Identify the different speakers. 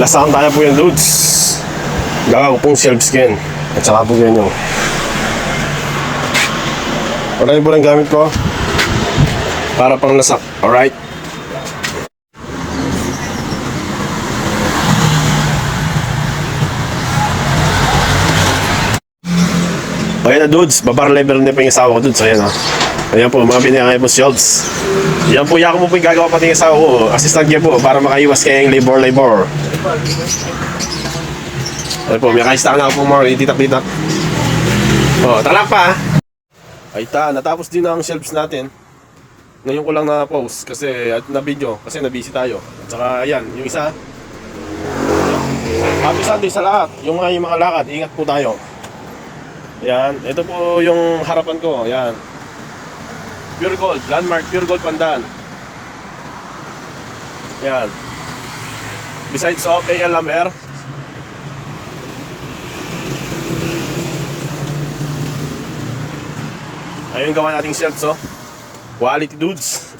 Speaker 1: Lasahan tayo po yung dudes. Gawa ko pong shelf skin. At saka po ganyan yung. Marami po rin gamit ko. Para pang lasak. Alright? Ayan na dudes, babar level na po yung asawa ko dudes. Ayan ha. Ayan po, mga binigay po shelves. Yan po, yan po po yung gagawa pati yung asawa ko. Assistant niya po, para makaiwas kayong labor-labor. Ayan po, may kaista na po more, ititak-titak. Oh, talak pa. Ay ta, natapos din ang shelves natin. Ngayon ko lang na-post kasi at na video kasi na-busy tayo. At saka ayan, yung isa. Happy Sunday sa lahat. Yung mga, yung mga lakad, ingat po tayo. Ayan, ito po yung harapan ko. Ayan. Pure Gold, landmark Pure Gold Pandan. Ayan. Besides of AL Lamer, Ayun gawa nating shelves oh. Quality dudes.